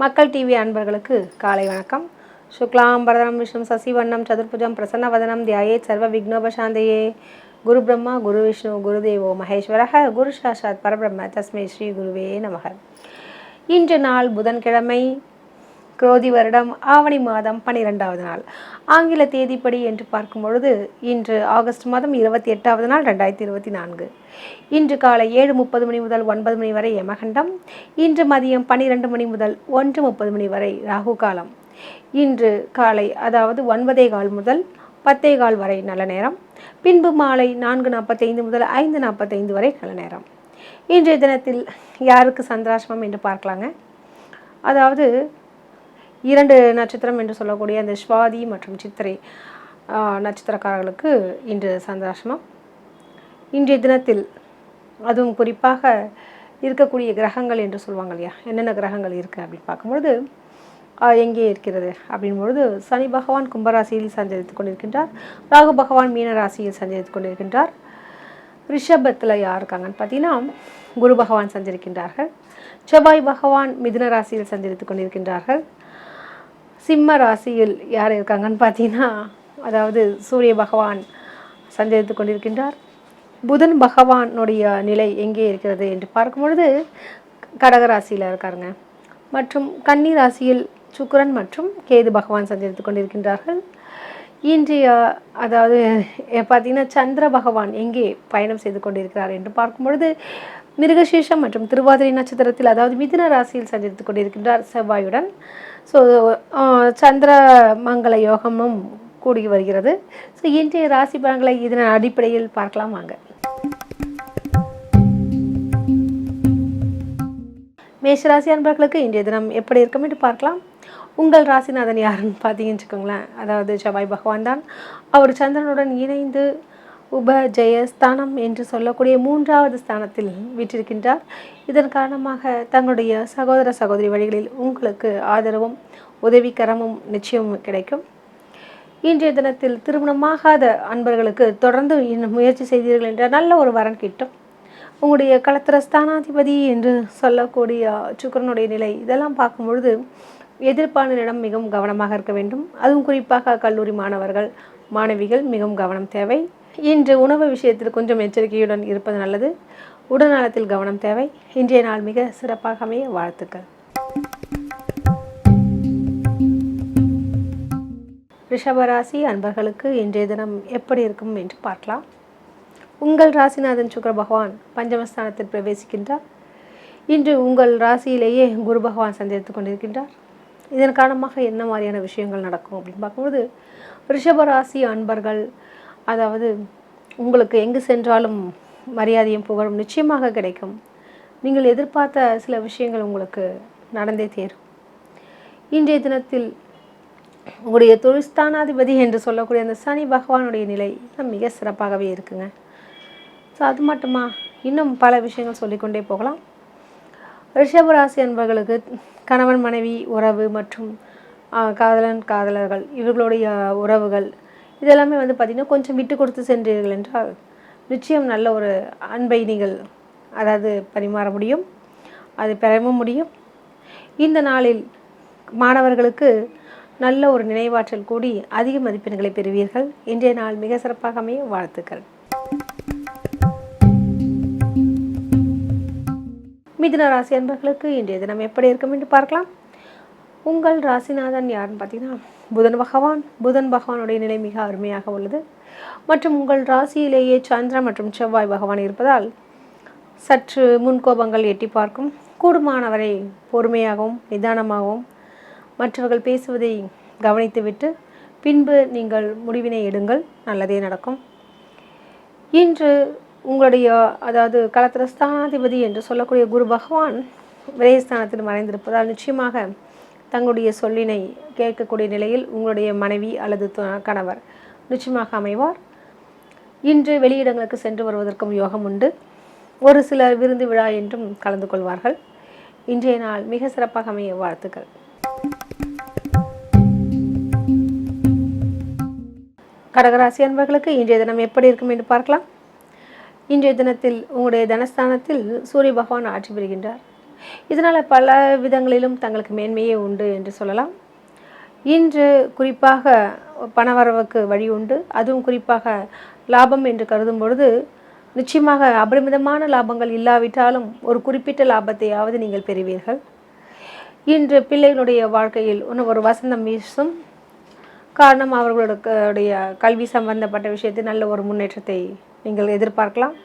மக்கள் டிவி அன்பர்களுக்கு காலை வணக்கம். சுக்லாம் பரதரம் விஷ்ணு சசிவண்ணம் சதுர்புஜம் பிரசன்னவதனம் தியாயே சர்வ விக்னோபசாந்தையே. குரு பிரம்மா குரு விஷ்ணு குருதேவோ மகேஸ்வரக குரு சாஷாத் பரபிரம்ம தஸ்மை ஸ்ரீ குருவே நமக. இன்று நாள் புதன்கிழமை குரோதி வருடம் ஆவணி மாதம் பன்னிரெண்டாவது நாள். ஆங்கில தேதிப்படி என்று பார்க்கும் பொழுது இன்று ஆகஸ்ட் மாதம் இருபத்தி எட்டாவது நாள் ரெண்டாயிரத்தி இருபத்தி நான்கு. இன்று காலை ஏழு முப்பது மணி முதல் ஒன்பது மணி வரை யமகண்டம். இன்று மதியம் பன்னிரெண்டு மணி முதல் ஒன்று முப்பது மணி வரை ராகு காலம். இன்று காலை அதாவது ஒன்பதே கால் முதல் பத்தே கால் வரை நல்ல நேரம். பின்பு மாலை நான்கு நாற்பத்தைந்து முதல் ஐந்து நாற்பத்தைந்து வரை நல்ல நேரம். இன்றைய தினத்தில் யாருக்கு சந்திராசிரமம் என்று பார்க்கலாங்க? அதாவது இரண்டு நட்சத்திரம் என்று சொல்லக்கூடிய அந்த ஸ்வாதி மற்றும் சித்திரை நட்சத்திரக்காரர்களுக்கு இன்று சந்திராசிரமம் இன்றைய தினத்தில் அதுவும் குறிப்பாக இருக்கக்கூடிய கிரகங்கள் என்று சொல்லுவாங்க இல்லையா? என்னென்ன கிரகங்கள் இருக்குது அப்படின்னு பார்க்கும்பொழுது எங்கே இருக்கிறது அப்படின் பொழுது சனி பகவான் கும்பராசியில் சஞ்சரித்துக் கொண்டிருக்கின்றார். ராகு பகவான் மீன ராசியில் சஞ்சரித்துக் கொண்டிருக்கின்றார். ரிஷபத்தில் யார் இருக்காங்கன்னு பார்த்தீங்கன்னா குரு பகவான் சஞ்சரிக்கின்றார்கள். செவ்வாய் பகவான் மிதுன ராசியில் சஞ்சரித்துக் கொண்டிருக்கின்றார்கள். சிம்ம ராசியில் யார் இருக்காங்கன்னு பார்த்தீங்கன்னா அதாவது சூரிய பகவான் சஞ்சரித்து கொண்டிருக்கின்றார். புதன் பகவானுடைய நிலை எங்கே இருக்கிறது என்று பார்க்கும் பொழுது கடக ராசியில் இருக்காருங்க. மற்றும் கன்னி ராசியில் சுக்கரன் மற்றும் கேது பகவான் சஞ்சரித்து கொண்டிருக்கின்றார்கள். இன்றைய அதாவது பார்த்தீங்கன்னா சந்திர பகவான் எங்கே பயணம் செய்து கொண்டிருக்கிறார் என்று பார்க்கும் பொழுது மிருகசீஷம் மற்றும் திருவாதிரை நட்சத்திரத்தில் அதாவது மிதுன ராசியில் சந்தித்துக் கொண்டிருக்கின்றார் செவ்வாயுடன். ஸோ சந்திர மங்கள யோகமும் கூடி வருகிறது. ஸோ இன்றைய ராசி பலன்களை இதன் அடிப்படையில் பார்க்கலாம் வாங்க. மேஷராசி அன்பர்களுக்கு இன்றைய தினம் எப்படி இருக்கும் என்று பார்க்கலாம். உங்கள் ராசிநாதன் யாருன்னு பார்த்தீங்கன்னு வச்சுக்கோங்களேன். அதாவது செவ்வாய் பகவான் தான். அவர் சந்திரனுடன் இணைந்து உப என்று சொல்லக்கூடிய மூன்றாவது ஸ்தானத்தில் வீற்றிருக்கின்றார். இதன் காரணமாக தங்களுடைய சகோதர சகோதரி வழிகளில் உங்களுக்கு ஆதரவும் உதவிக்கரமும் நிச்சயம் கிடைக்கும். இன்றைய தினத்தில் திருமணமாகாத அன்பர்களுக்கு தொடர்ந்து இன்னும் முயற்சி செய்தீர்கள் என்ற நல்ல ஒரு வரன் கிட்டும். உங்களுடைய கலத்திர ஸ்தானாதிபதி என்று சொல்லக்கூடிய சுக்கரனுடைய நிலை இதெல்லாம் பார்க்கும் பொழுது எதிர்ப்பாளரிடம் மிகவும் கவனமாக இருக்க வேண்டும். அதுவும் குறிப்பாக கல்லூரி மாணவர்கள் மாணவிகள் மிகவும் கவனம் தேவை. இன்று உணவு விஷயத்தில் கொஞ்சம் எச்சரிக்கையுடன் இருப்பது நல்லது. உடல்நலத்தில் கவனம் தேவை. இன்றைய நாள் மிக சிறப்பாக அமைய வாழ்த்துக்கள். ரிஷபராசி அன்பர்களுக்கு இன்றைய தினம் எப்படி இருக்கும் என்று பார்க்கலாம். உங்கள் ராசிநாதன் சுக்கிர பகவான் பஞ்சமஸ்தானத்தில் பிரவேசிக்கின்றார். இன்று உங்கள் ராசியிலேயே குரு பகவான் சந்தித்துக் கொண்டிருக்கின்றார். இதன் காரணமாக என்ன மாதிரியான விஷயங்கள் நடக்கும் அப்படின்னு பார்க்கும்போது ரிஷபராசி அன்பர்கள் அதாவது உங்களுக்கு எங்கு சென்றாலும் மரியாதையும் புகழும் நிச்சயமாக கிடைக்கும். நீங்கள் எதிர்பார்த்த சில விஷயங்கள் உங்களுக்கு நடந்தே தேரும். இன்றைய தினத்தில் உங்களுடைய தொழில்ஸ்தானாதிபதி என்று சொல்லக்கூடிய அந்த சனி பகவானுடைய நிலை மிக சிறப்பாகவே இருக்குங்க. ஸோ அது மட்டுமா? இன்னும் பல விஷயங்கள் சொல்லிக்கொண்டே போகலாம். ரிஷபராசி அன்பர்களுக்கு கணவன் மனைவி உறவு மற்றும் காதலன் காதலர்கள் இவர்களுடைய உறவுகள் இதெல்லாமே வந்து பார்த்திங்கன்னா கொஞ்சம் விட்டு கொடுத்து சென்றீர்கள் என்றால் நிச்சயம் நல்ல ஒரு அன்பை நீங்கள் அதாவது பரிமாற முடியும் அது பெறவும் முடியும். இந்த நாளில் மாணவர்களுக்கு நல்ல ஒரு நினைவாற்றல் கூடி அதிக மதிப்பெண்களை பெறுவீர்கள். இன்றைய நாள் மிக சிறப்பாக அமைய வாழ்த்துக்கள். மிதுன ராசி அன்பர்களுக்கு இன்றைய தினம் எப்படி இருக்கும் என்று பார்க்கலாம். உங்கள் ராசிநாதன் யாருன்னு பார்த்தீங்கன்னா புதன் பகவான். புதன் பகவானுடைய நிலை மிக அருமையாக உள்ளது. மற்றும் உங்கள் ராசியிலேயே சந்திரன் மற்றும் செவ்வாய் பகவான் இருப்பதால் சற்று முன்கோபங்கள் எட்டி பார்க்கும். கூடுமானவரை பொறுமையாகவும் நிதானமாகவும் மற்றவர்கள் பேசுவதை கவனித்துவிட்டு பின்பு நீங்கள் முடிவினை எடுங்கள். நல்லதே நடக்கும். இன்று உங்களுடைய அதாவது களத்திர ஸ்தானாதிபதி என்று சொல்லக்கூடிய குரு பகவான் விரயஸ்தானத்தில் மறைந்திருப்பதால் நிச்சயமாக தங்களுடைய சொல்லினை கேட்கக்கூடிய நிலையில் உங்களுடைய மனைவி அல்லது கணவர் நிச்சயமாக அமைவார். இன்று வெளியிடங்களுக்கு சென்று வருவதற்கும் யோகம் உண்டு. ஒரு சிலர் விருந்து விழா என்றும் கலந்து கொள்வார்கள். இன்றைய நாள் மிக சிறப்பாக அமைய வாழ்த்துக்கள். கடகராசி அன்பர்களுக்கு இன்றைய தினம் எப்படி இருக்கும் என்று பார்க்கலாம். இன்றைய தினத்தில் உங்களுடைய தனஸ்தானத்தில் சூரிய பகவான் ஆட்சி பெறுகின்றார் இதனால் பல விதங்களிலும் தங்களுக்கு மேன்மையே உண்டு என்று சொல்லலாம். இன்று குறிப்பாக பணவரவுக்கு வழி உண்டு. அதுவும் குறிப்பாக லாபம் என்று கருதும் பொழுது நிச்சயமாக அபரிமிதமான லாபங்கள் இல்லாவிட்டாலும் ஒரு குறிப்பிட்ட லாபத்தையாவது நீங்கள் பெறுவீர்கள். இன்று பிள்ளைகளுடைய வாழ்க்கையில் இன்னும் ஒரு வசந்தம் வீசும் காரணம் அவர்களுடைய கல்வி சம்பந்தப்பட்ட விஷயத்தில் நல்ல ஒரு முன்னேற்றத்தை நீங்கள் எதிர்பார்க்கலாம்.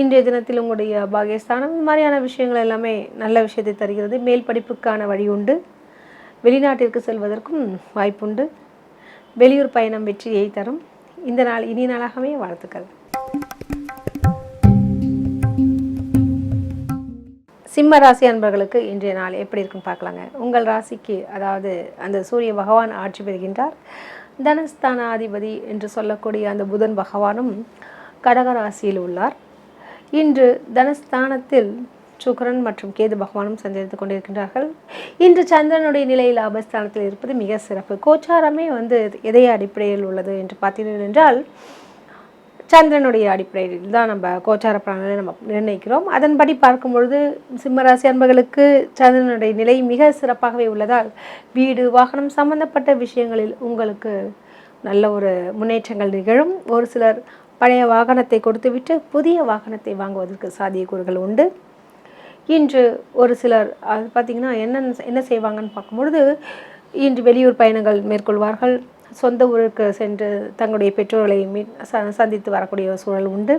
இன்றைய தினத்தில் உங்களுடைய பாகியஸ்தானம் இந்த மாதிரியான விஷயங்கள் எல்லாமே நல்ல விஷயத்தை தருகிறது. மேல் படிப்புக்கான வழி உண்டு. வெளிநாட்டிற்கு செல்வதற்கும் வாய்ப்புண்டு. வெளியூர் பயணம் வெற்றியை தரும். இந்த நாள் இனி நாளாகவே வாழ்த்துக்கள். சிம்ம ராசி அன்பர்களுக்கு இன்றைய நாள் எப்படி இருக்குன்னு பார்க்கலாங்க. உங்கள் ராசிக்கு அதாவது அந்த சூரிய பகவான் ஆட்சி பெறுகின்றார். தனஸ்தானாதிபதி என்று சொல்லக்கூடிய அந்த புதன் பகவானும் கடக ராசியில் உள்ளார். இன்று தனஸ்தானத்தில் சுக்கரன் மற்றும் கேது பகவானும் சஞ்சரித்துக் கொண்டிருக்கின்றார்கள். இன்று சந்திரனுடைய நிலை லாபஸ்தானத்தில் இருப்பது மிக சிறப்பு. கோச்சாரமே வந்து எதை அடிப்படையில் உள்ளது என்று பார்த்தீர்கள் என்றால் சந்திரனுடைய அடிப்படையில் தான் நம்ம கோச்சார பிராணனை நம்ம நிர்ணயிக்கிறோம். அதன்படி பார்க்கும் பொழுது சிம்மராசி அன்பர்களுக்கு சந்திரனுடைய நிலை மிக சிறப்பாகவே உள்ளதால் வீடு வாகனம் சம்பந்தப்பட்ட விஷயங்களில் உங்களுக்கு நல்ல ஒரு முன்னேற்றங்கள் நிகழும். ஒரு சிலர் பழைய வாகனத்தை கொடுத்துவிட்டு புதிய வாகனத்தை வாங்குவதற்கு சாத்தியக்கூறுகள் உண்டு. இன்று ஒரு சிலர் அது பார்த்திங்கன்னா என்ன என்ன செய்வாங்கன்னு பார்க்கும்பொழுது இன்று வெளியூர் பயணங்கள் மேற்கொள்வார்கள். சொந்த ஊருக்கு சென்று தங்களுடைய பெற்றோர்களை மீ ச சந்தித்து வரக்கூடிய சூழல் உண்டு.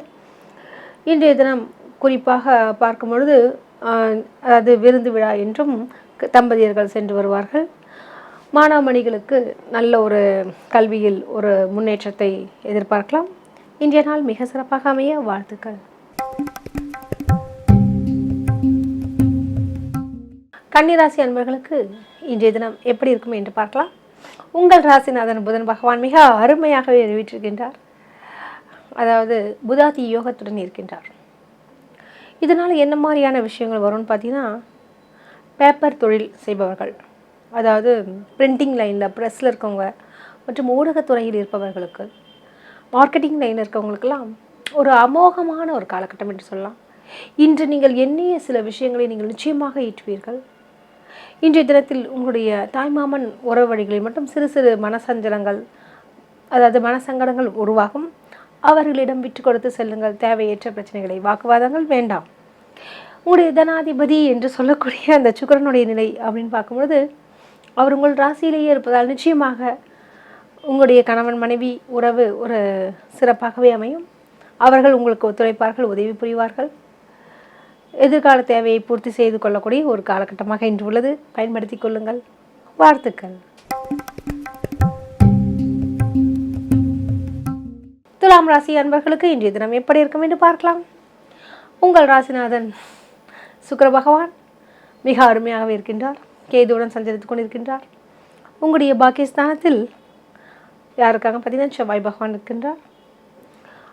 இன்றைய தினம் குறிப்பாக பார்க்கும் பொழுது அது விருந்து விழா என்றும் தம்பதியர்கள் சென்று வருவார்கள். மாணவ மணிகளுக்கு நல்ல ஒரு கல்வியில் ஒரு முன்னேற்றத்தை எதிர்பார்க்கலாம். இன்றைய நாள் மிக சிறப்பாக அமைய வாழ்த்துக்கள். கன்னிராசி அன்பர்களுக்கு இன்றைய தினம் எப்படி இருக்கும் என்று பார்க்கலாம். உங்கள் ராசிநாதன் புதன் பகவான் மிக அருமையாகவே அறிவித்திருக்கின்றார். அதாவது புதாதி யோகத்துடன் இருக்கின்றார். இதனால் என்ன மாதிரியான விஷயங்கள் வரும்னு பார்த்தீங்கன்னா பேப்பர் தொழில் செய்பவர்கள் அதாவது பிரிண்டிங் லைனில் ப்ரெஸ்ஸில் இருக்கவங்க மற்றும் ஊடகத்துறையில் இருப்பவர்களுக்கு மார்க்கெட்டிங் லைனில் இருக்கவங்களுக்கெல்லாம் ஒரு அமோகமான ஒரு காலகட்டம் என்று சொல்லலாம். இன்று நீங்கள் எண்ணிய சில விஷயங்களை நீங்கள் நிச்சயமாக ஈட்டுவீர்கள். இன்றைய தினத்தில் உங்களுடைய தாய்மாமன் உறவு வழிகளில் மட்டும் சிறு சிறு மனசஞ்சலங்கள் அதாவது மனசங்கடங்கள் உருவாகும். அவர்களிடம் விட்டு கொடுத்து செல்லுங்கள். தேவையற்ற பிரச்சனைகளை வாக்குவாதங்கள் வேண்டாம். உங்களுடைய தனாதிபதி என்று சொல்லக்கூடிய அந்த சுக்கரனுடைய நிலை அப்படின்னு பார்க்கும்பொழுது அவர் உங்கள் ராசியிலேயே இருப்பதால் நிச்சயமாக உங்களுடைய கணவன் மனைவி உறவு ஒரு சிறப்பாகவே அமையும். அவர்கள் உங்களுக்கு ஒத்துழைப்பார்கள் உதவி புரிவார்கள். எதிர்கால தேவையை பூர்த்தி செய்து கொள்ளக்கூடிய ஒரு காலகட்டமாக இன்று உள்ளது. பயன்படுத்தி கொள்ளுங்கள். வாழ்த்துக்கள். துலாம் ராசி அன்பர்களுக்கு இன்றைய தினம் எப்படி இருக்கும் என்று பார்க்கலாம். உங்கள் ராசிநாதன் சுக்கர பகவான் மிக அருமையாகவே இருக்கின்றார். கேதுவுடன் சஞ்சரித்துக் கொண்டிருக்கின்றார். உங்களுடைய பாக்கியஸ்தானத்தில் யாருக்காக? பார்த்தீங்கன்னா செவ்வாய் பகவான் இருக்கின்றார்.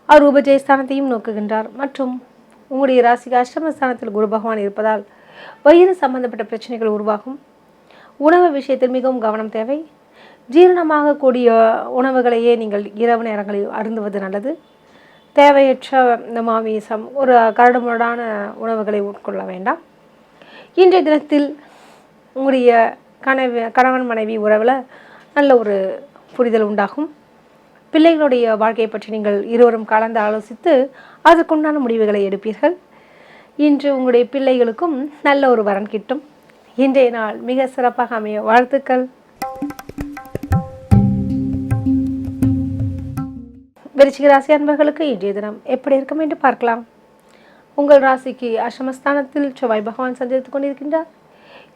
அவர் உபஜயஸ்தானத்தையும் நோக்குகின்றார். மற்றும் உங்களுடைய ராசிக்கு அஷ்டமஸ்தானத்தில் குரு பகவான் இருப்பதால் வயிறு சம்பந்தப்பட்ட பிரச்சனைகள் உருவாகும். உணவு விஷயத்தில் மிகவும் கவனம் தேவை. ஜீரணமாகக்கூடிய உணவுகளையே நீங்கள் இரவு நேரங்களில் அருந்துவது நல்லது. தேவையற்ற இந்த மாமிசம் ஒரு கரடுமுரடான உணவுகளை உட்கொள்ள வேண்டாம். இன்றைய தினத்தில் உங்களுடைய கணவ கணவன் மனைவி உறவில் நல்ல ஒரு புரிதல் உண்டாகும். பிள்ளைகளுடைய வாழ்க்கையை பற்றி நீங்கள் இருவரும் கலந்து ஆலோசித்து அதற்குண்டான முடிவுகளை எடுப்பீர்கள். இன்று உங்களுடைய பிள்ளைகளுக்கும் நல்ல ஒரு வரன் கிட்டும். இன்றைய நாள் மிக சிறப்பாக அமைய வாழ்த்துக்கள். விருச்சிக ராசி அன்பர்களுக்கு இன்றைய தினம் எப்படி இருக்கும் என்று பார்க்கலாம். உங்கள் ராசிக்கு அஷ்டமஸ்தானத்தில் செவ்வாய் பகவான் சந்தித்துக் கொண்டிருக்கின்றார்.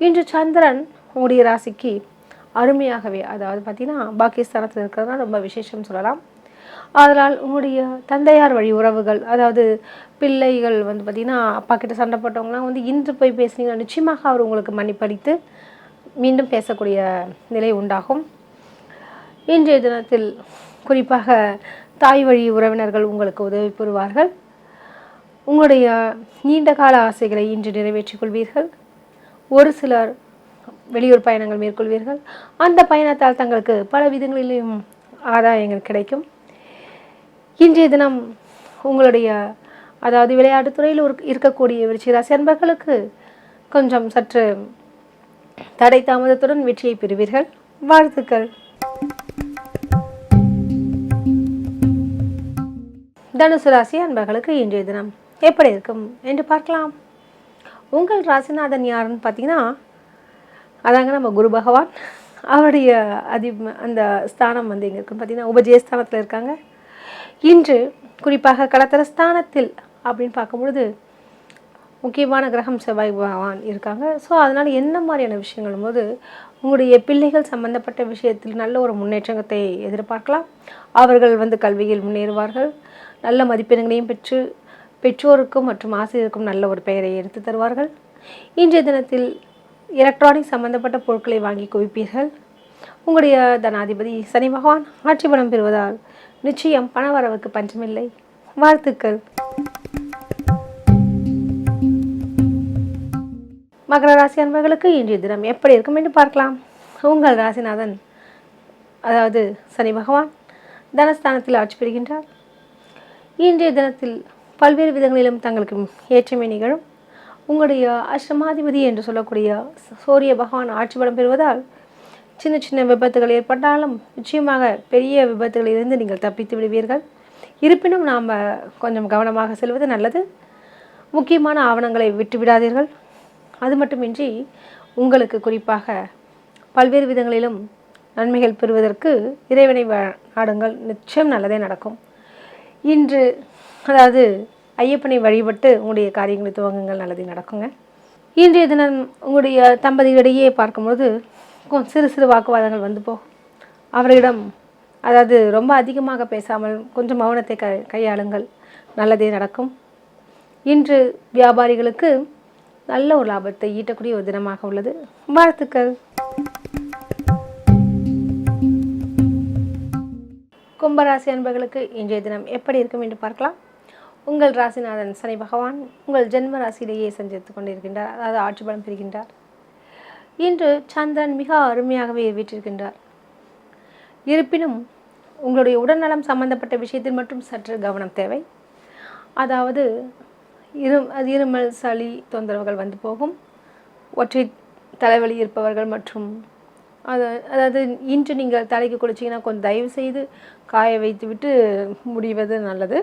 இன்று சந்திரன் உங்களுடைய ராசிக்கு அருமையாகவே அதாவது பார்த்தீங்கன்னா பாகிஸ்தானத்தில் இருக்கிறதுனா ரொம்ப விசேஷம் சொல்லலாம். அதனால் உங்களுடைய தந்தையார் வழி உறவுகள் அதாவது பிள்ளைகள் வந்து பார்த்திங்கன்னா அப்பா கிட்ட சண்டை போட்டவங்களாம் வந்து இன்று போய் பேசுனீங்கன்னா நிச்சயமாக அவர் உங்களுக்கு மன்னிப்பளித்து மீண்டும் பேசக்கூடிய நிலை உண்டாகும். இன்றைய தினத்தில் குறிப்பாக தாய் வழி உறவினர்கள் உங்களுக்கு உதவி புரிவார்கள். உங்களுடைய நீண்ட கால ஆசைகளை இன்று நிறைவேற்றிக் கொள்வீர்கள். ஒரு சிலர் வெளியூர் பயணங்கள் மேற்கொள்வீர்கள். அந்த பயணத்தால் தங்களுக்கு பல விதங்களிலும் ஆதாயங்கள் கிடைக்கும். இன்றைய தினம் உங்களுடைய அதாவது விளையாட்டுத்துறையில் இருக்கக்கூடிய விருச்சிகராசி அன்பர்களுக்கு கொஞ்சம் சற்று தடை தாமதத்துடன் வெற்றியை பெறுவீர்கள். வாழ்த்துக்கள். தனுசு ராசி அன்பர்களுக்கு இன்றைய தினம் எப்படி இருக்கும் என்று பார்க்கலாம். உங்கள் ராசிநாதன் யாருன்னு பார்த்தீங்கன்னா அதாங்க நம்ம குரு பகவான். அவருடைய அதி அந்த ஸ்தானம் வந்து எங்கே இருக்குன்னு பார்த்தீங்கன்னா உபஜயஸ்தானத்தில் இருக்காங்க. இன்று குறிப்பாக கடத்தர ஸ்தானத்தில் அப்படின்னு பார்க்கும்பொழுது முக்கியமான கிரகம் செவ்வாய் பகவான் இருக்காங்க. ஸோ அதனால் என்ன மாதிரியான விஷயங்களும் போது உங்களுடைய பிள்ளைகள் சம்பந்தப்பட்ட விஷயத்தில் நல்ல ஒரு முன்னேற்றத்தை எதிர்பார்க்கலாம். அவர்கள் வந்து கல்வியில் முன்னேறுவார்கள். நல்ல மதிப்பெண்களையும் பெற்று பெற்றோருக்கும் மற்றும் ஆசிரியருக்கும் நல்ல ஒரு பெயரை எடுத்து தருவார்கள். இன்றைய தினத்தில் எலக்ட்ரானிக் சம்பந்தப்பட்ட பொருட்களை வாங்கி குவிப்பீர்கள். உங்களுடைய தனாதிபதி சனி பகவான் ஆட்சி பலம் பெறுவதால் நிச்சயம் பண வரவுக்கு பஞ்சமில்லை. வாழ்த்துக்கள். மகர ராசி அன்பர்களுக்கு இன்றைய தினம் எப்படி இருக்கும் என்று பார்க்கலாம். உங்கள் ராசிநாதன் அதாவது சனி பகவான் தனஸ்தானத்தில் ஆட்சி பெறுகின்றார். இன்றைய தினத்தில் பல்வேறு விதங்களிலும் தங்களுக்கு ஏற்றமே நிகழும். உங்களுடைய அஷ்டமாதிபதி என்று சொல்லக்கூடிய சூரிய பகவான் ஆட்சி படம் பெறுவதால் சின்ன சின்ன விபத்துகள் ஏற்பட்டாலும் நிச்சயமாக பெரிய விபத்துகளிலிருந்து நீங்கள் தப்பித்து விடுவீர்கள். இருப்பினும் நாம் கொஞ்சம் கவனமாக செல்வது நல்லது. முக்கியமான ஆவணங்களை விட்டு விடாதீர்கள். அது மட்டுமின்றி உங்களுக்கு குறிப்பாக பல்வேறு விதங்களிலும் நன்மைகள் பெறுவதற்கு இறைவனை நாடுங்கள். நிச்சயம் நல்லதே நடக்கும். இன்று அதாவது ஐயப்பனை வழிபட்டு உங்களுடைய காரியங்களை துவங்குங்கள் நல்லது நடக்குங்க. இன்றைய தினம் உங்களுடைய தம்பதிகளிடையே பார்க்கும்போது சிறு சிறு வாக்குவாதங்கள் வந்து போகும். அவரிடம் அதாவது ரொம்ப அதிகமாக பேசாமல் கொஞ்சம் மௌனத்தை க கையாளுங்கள் நல்லதே நடக்கும். இன்று வியாபாரிகளுக்கு நல்ல ஒரு லாபத்தை ஈட்டக்கூடிய ஒரு தினமாக உள்ளது. வாழ்த்துக்கள். கும்பராசி அன்பர்களுக்கு இன்றைய தினம் எப்படி இருக்கும் என்று பார்க்கலாம். உங்கள் ராசிநாதன் சனி பகவான் உங்கள் ஜென்ம ராசியிலேயே சஞ்சரித்து கொண்டிருக்கின்றார். அதாவது ஆட்சி பலம் பெறுகின்றார். இன்று சந்திரன் மிக அருமையாகவே வீற்றிருக்கின்றார். இருப்பினும் உங்களுடைய உடல்நலம் சம்பந்தப்பட்ட விஷயத்தில் மட்டும் சற்று கவனம் தேவை. அதாவது இரு அது இருமல் சளி தொந்தரவுகள் வந்து போகும். ஒற்றை தலைவலி இருப்பவர்கள் மற்றும் அது அதாவது இன்று நீங்கள் தலைக்கு குளிச்சிங்கன்னா கொஞ்சம் தயவு செய்து காய வைத்து விட்டு முடிவது நல்லது.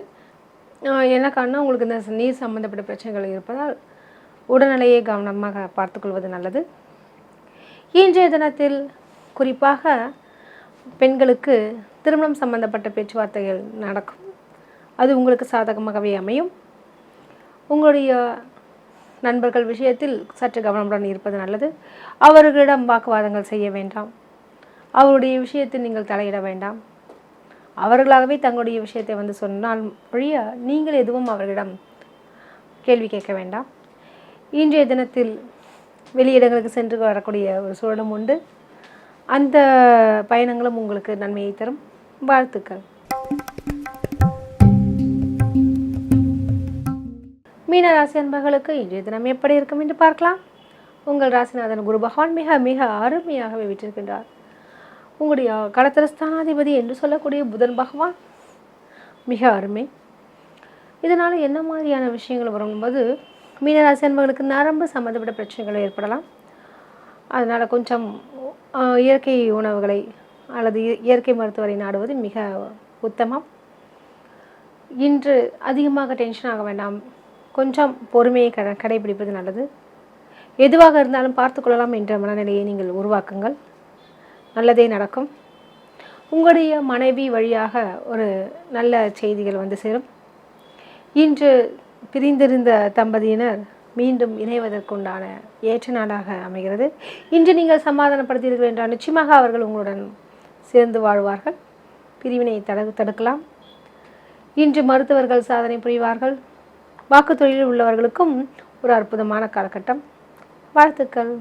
என்ன காரணம் உங்களுக்கு இந்த நீர் சம்மந்தப்பட்ட பிரச்சனைகள் இருப்பதால் உடல்நிலையை கவனமாக பார்த்துக்கொள்வது நல்லது. இன்றைய தினத்தில் குறிப்பாக பெண்களுக்கு திருமணம் சம்பந்தப்பட்ட பேச்சுவார்த்தைகள் நடக்கும். அது உங்களுக்கு சாதகமாகவே அமையும். உங்களுடைய நண்பர்கள் விஷயத்தில் சற்று கவனமுடன் இருப்பது நல்லது. அவர்களிடம் வாக்குவாதங்கள் செய்ய வேண்டாம். அவருடைய விஷயத்தில் நீங்கள் தலையிட வேண்டாம். அவர்களாகவே தங்களுடைய விஷயத்தை வந்து சொன்னால் ஒழிய நீங்கள் எதுவும் அவர்களிடம் கேள்வி கேட்க வேண்டாம். இன்றைய தினத்தில் வெளியிடங்களுக்கு சென்று வரக்கூடிய ஒரு சூழலும் உண்டு. அந்த பயணங்களும் உங்களுக்கு நன்மையை தரும். வாழ்த்துக்கள். மீன ராசி அன்பர்களுக்கு இன்றைய தினம் எப்படி இருக்கும் என்று பார்க்கலாம். உங்கள் ராசிநாதன் குரு பகவான் மிக மிக அருமையாகவே விட்டிருக்கின்றார் உங்களுடைய கடத்திரஸ்தானாதிபதி என்று சொல்லக்கூடிய புதன் பகவான். மிக அருமை. இதனால் என்ன மாதிரியான விஷயங்கள் வரும்போது மீனராசி அன்பர்களுக்கு நரம்பு சம்மந்தப்பட்ட பிரச்சனைகள் ஏற்படலாம். அதனால் கொஞ்சம் இயற்கை உணவுகளை அல்லது இயற்கை மருத்துவரை நாடுவது மிக உத்தமம். இன்று அதிகமாக டென்ஷன் ஆக வேண்டாம். கொஞ்சம் பொறுமையை க கடைபிடிப்பது நல்லது. எதுவாக இருந்தாலும் பார்த்துக்கொள்ளலாம் என்ற மனநிலையை நீங்கள் உருவாக்குங்கள். நல்லதே நடக்கும். உங்களுடைய மனைவி வழியாக ஒரு நல்ல செய்திகள் வந்து சேரும். இன்று பிரிந்திருந்த தம்பதியினர் மீண்டும் இணைவதற்குண்டான ஏற்ற நாளாக அமைகிறது. இன்று நீங்கள் சமாதானப்படுத்தீர்கள் என்றால் நிச்சயமாக அவர்கள் உங்களுடன் சேர்ந்து வாழ்வார்கள். பிரிவினை தடு தடுக்கலாம். இன்று மருத்துவர்கள் சாதனை புரிவார்கள். வாக்குத்தொழிலில் உள்ளவர்களுக்கும் ஒரு அற்புதமான காலகட்டம். வாழ்த்துக்கள்.